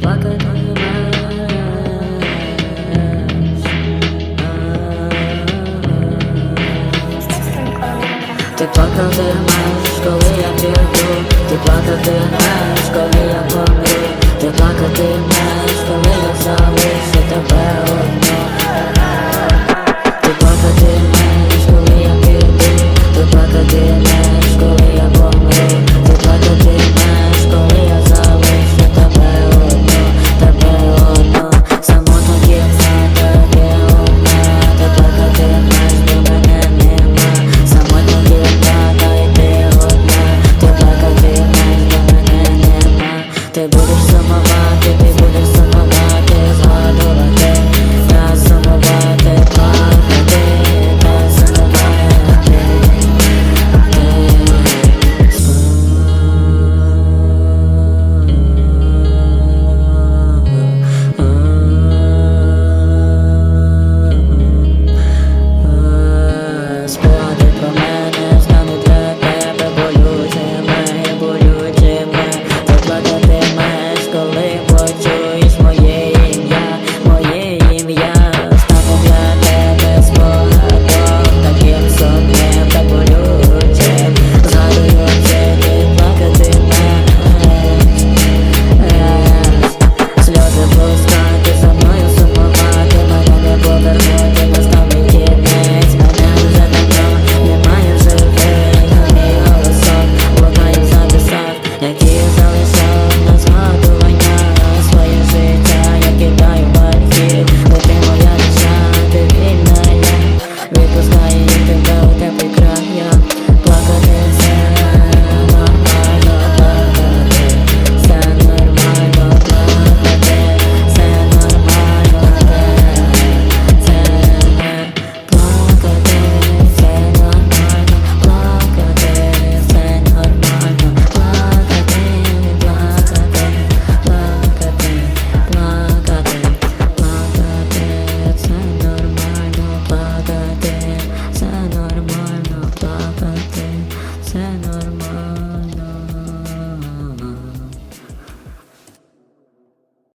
плаканою Ти плакав, ти маєш, коли я прийду, ти плакав, ти маєш Now it's